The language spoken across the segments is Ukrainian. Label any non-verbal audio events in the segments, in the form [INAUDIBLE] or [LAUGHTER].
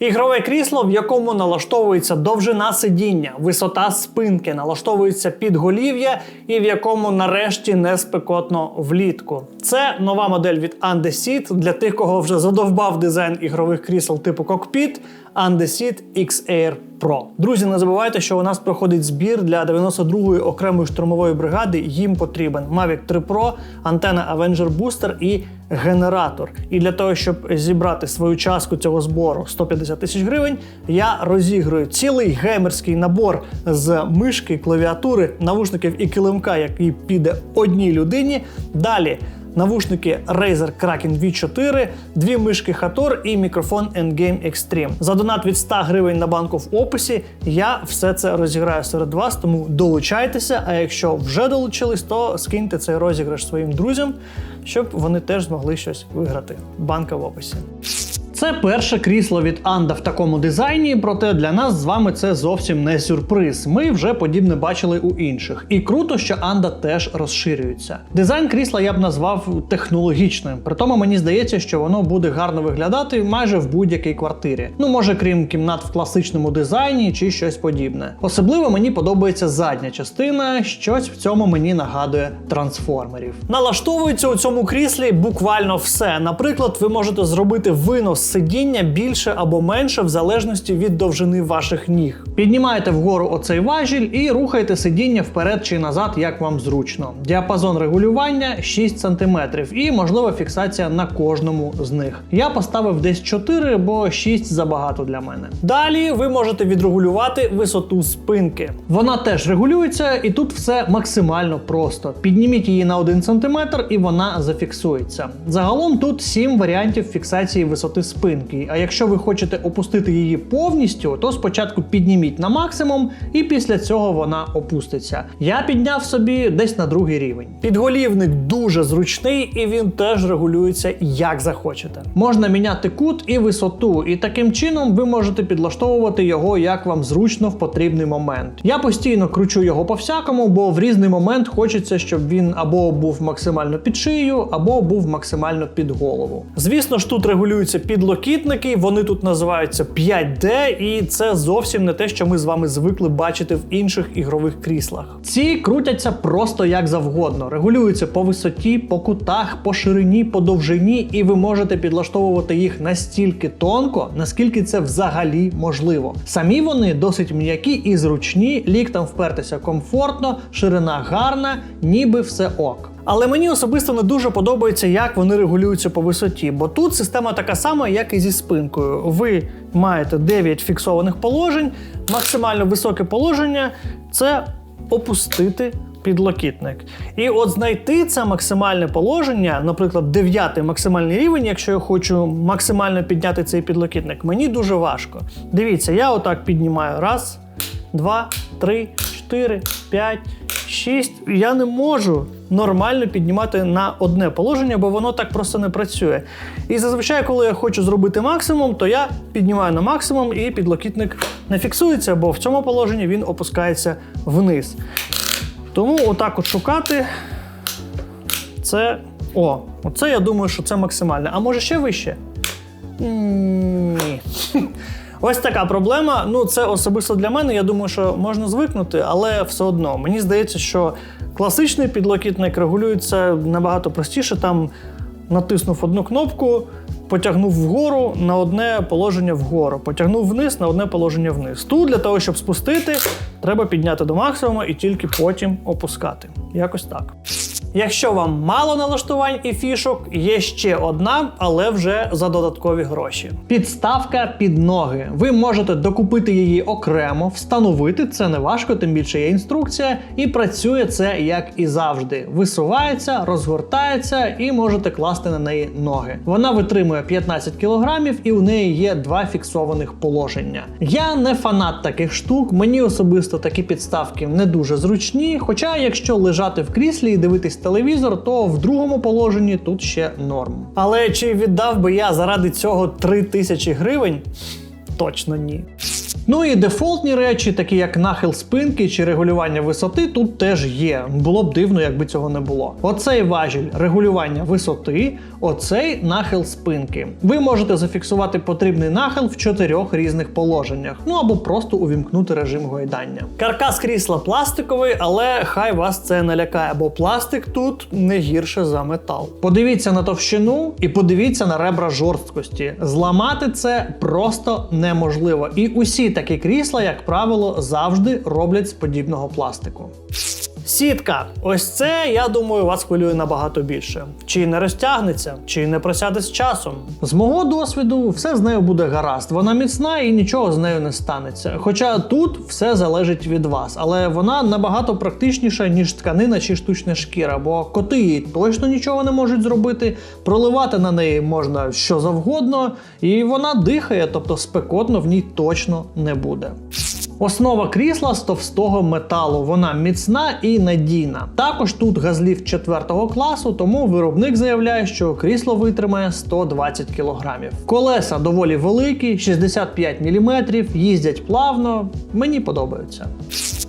Ігрове крісло, в якому налаштовується довжина сидіння, висота спинки, налаштовується підголів'я і в якому нарешті не спекотно влітку. Це нова модель від Andesit для тих, кого вже задовбав дизайн ігрових крісел типу кокпіт Andesit X-Air Pro. Друзі, не забувайте, що у нас проходить збір для 92-ї окремої штурмової бригади. Їм потрібен Mavic 3 Pro, антена Avenger Booster і генератор. І для того, щоб зібрати свою частку цього збору 150 тисяч гривень, я розіграю цілий геймерський набор з мишки, клавіатури, навушників і килимка, який піде одній людині. Далі. Навушники Razer Kraken V4, дві мишки Hator і мікрофон Endgame Extreme. За донат від 100 гривень на банку в описі я все це розіграю серед вас, тому долучайтеся. А якщо вже долучились, то скиньте цей розіграш своїм друзям, щоб вони теж змогли щось виграти. Банка в описі. Це перше крісло від Анда в такому дизайні, проте для нас з вами це зовсім не сюрприз. Ми вже подібне бачили у інших. І круто, що Анда теж розширюється. Дизайн крісла я б назвав технологічним. Притому мені здається, що воно буде гарно виглядати майже в будь-якій квартирі. Ну, може, крім кімнат в класичному дизайні чи щось подібне. Особливо мені подобається задня частина, щось в цьому мені нагадує трансформерів. Налаштовується у цьому кріслі буквально все. Наприклад, ви можете зробити винос сидіння більше або менше в залежності від довжини ваших ніг. Піднімаєте вгору оцей важіль і рухаєте сидіння вперед чи назад, як вам зручно. Діапазон регулювання 6 см і можлива фіксація на кожному з них. Я поставив десь 4, бо 6 забагато для мене. Далі ви можете відрегулювати висоту спинки. Вона теж регулюється, і тут все максимально просто. Підніміть її на 1 см і вона зафіксується. Загалом тут 7 варіантів фіксації висоти спинки. А якщо ви хочете опустити її повністю, то спочатку підніміть на максимум, і після цього вона опуститься. Я підняв собі десь на другий рівень. Підголівник дуже зручний і він теж регулюється як захочете. Можна міняти кут і висоту, і таким чином ви можете підлаштовувати його як вам зручно в потрібний момент. Я постійно кручу його по всякому, бо в різний момент хочеться, щоб він або був максимально під шию, або був максимально під голову. Звісно ж, тут регулюються підлокітники, вони тут називаються 5D, і це зовсім не те, що ми з вами звикли бачити в інших ігрових кріслах. Ці крутяться просто як завгодно, регулюються по висоті, по кутах, по ширині, по довжині, і ви можете підлаштовувати їх настільки тонко, наскільки це взагалі можливо. Самі вони досить м'які і зручні, ліктам впертися комфортно, ширина гарна, ніби все ок. Але мені особисто не дуже подобається, як вони регулюються по висоті, бо тут система така сама, як і зі спинкою. Ви маєте 9 фіксованих положень, максимально високе положення це опустити підлокітник. І от знайти це максимальне положення, наприклад, дев'ятий максимальний рівень, якщо я хочу максимально підняти цей підлокітник, мені дуже важко. Дивіться, я отак піднімаю. Раз, два, три, чотири, п'ять, шість. Я не можу нормально піднімати на одне положення, бо воно так просто не працює. І зазвичай, коли я хочу зробити максимум, то я піднімаю на максимум і підлокітник не фіксується, бо в цьому положенні він опускається вниз. Тому отак от шукати це. О, оце я думаю, що це максимальне. А може ще вище? Ні. [LAUGHS] Ось така проблема. Ну, це особисто для мене. Я думаю, що можна звикнути, але все одно. Мені здається, що класичний підлокітник регулюється набагато простіше. Там натиснув одну кнопку, потягнув вгору на одне положення вгору, потягнув вниз на одне положення вниз. Тут для того, щоб спустити, треба підняти до максимуму і тільки потім опускати. Якось так. Якщо вам мало налаштувань і фішок, є ще одна, але вже за додаткові гроші. Підставка під ноги. Ви можете докупити її окремо, встановити це не важко, тим більше є інструкція, і працює це як і завжди. Висувається, розгортається і можете класти на неї ноги. Вона витримує 15 кг і у неї є два фіксованих положення. Я не фанат таких штук, мені особисто такі підставки не дуже зручні. Хоча, якщо лежати в кріслі і дивитись телевізор, то в другому положенні тут ще норм. Але чи віддав би я заради цього 3 тисячі гривень? Точно ні. Ну і дефолтні речі, такі як нахил спинки чи регулювання висоти, тут теж є. Було б дивно, якби цього не було. Оцей важіль регулювання висоти, оцей нахил спинки. Ви можете зафіксувати потрібний нахил в чотирьох різних положеннях, ну або просто увімкнути режим гойдання. Каркас крісла пластиковий, але хай вас це не лякає, бо пластик тут не гірше за метал. Подивіться на товщину і подивіться на ребра жорсткості. Зламати це просто неможливо. І усі такі крісла, як правило, завжди роблять з подібного пластику. Сітка. Ось це, я думаю, вас хвилює набагато більше. Чи не розтягнеться, чи не просяде з часом. З мого досвіду, все з нею буде гаразд. Вона міцна і нічого з нею не станеться. Хоча тут все залежить від вас, але вона набагато практичніша, ніж тканина чи штучна шкіра, бо коти їй точно нічого не можуть зробити. Проливати на неї можна що завгодно, і вона дихає, тобто спекотно в ній точно не буде. Основа крісла з товстого металу. Вона міцна і надійна. Також тут газлів 4 класу, тому виробник заявляє, що крісло витримає 120 кг. Колеса доволі великі, 65 мм, їздять плавно. Мені подобаються.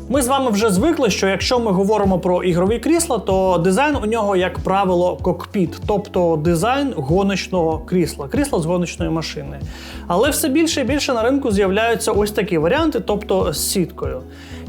Ми з вами вже звикли, що якщо ми говоримо про ігрові крісла, то дизайн у нього, як правило, кокпіт, тобто дизайн гоночного крісла, крісла з гоночної машини. Але все більше і більше на ринку з'являються ось такі варіанти, тобто з сіткою.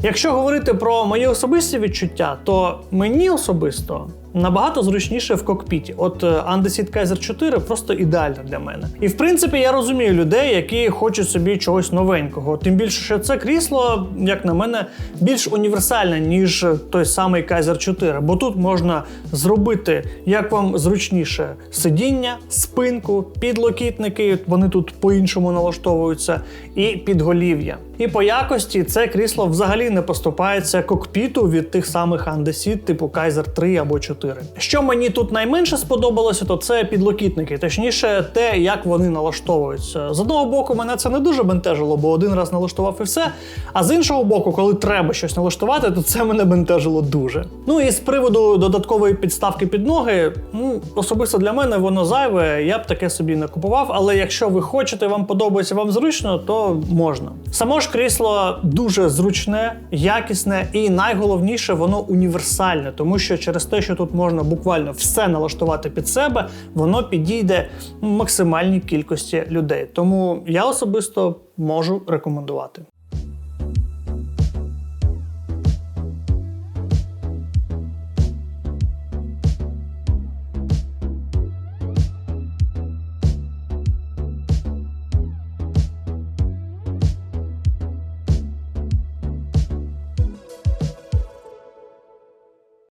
Якщо говорити про мої особисті відчуття, то мені особисто набагато зручніше в кокпіті. От е, Andesit Kaiser 4 просто ідеально для мене. І в принципі я розумію людей, які хочуть собі чогось новенького. Тим більше, що це крісло, як на мене, більш універсальне, ніж той самий Kaiser 4. Бо тут можна зробити як вам зручніше сидіння, спинку, підлокітники, вони тут по-іншому налаштовуються, і підголів'я. І по якості це крісло взагалі не поступається кокпіту від тих самих Andesit, типу Kaiser 3 або 4. Що мені тут найменше сподобалося, то це підлокітники, точніше, те, як вони налаштовуються. З одного боку, мене це не дуже бентежило, бо один раз налаштував і все. А з іншого боку, коли треба щось налаштувати, то це мене бентежило дуже. Ну і з приводу додаткової підставки під ноги, ну особисто для мене воно зайве. Я б таке собі не купував. Але якщо ви хочете, вам подобається, вам зручно, то можна. Само ж крісло дуже зручне, якісне і найголовніше, воно універсальне, тому що через те, що тут можна буквально все налаштувати під себе, воно підійде максимальній кількості людей. Тому я особисто можу рекомендувати.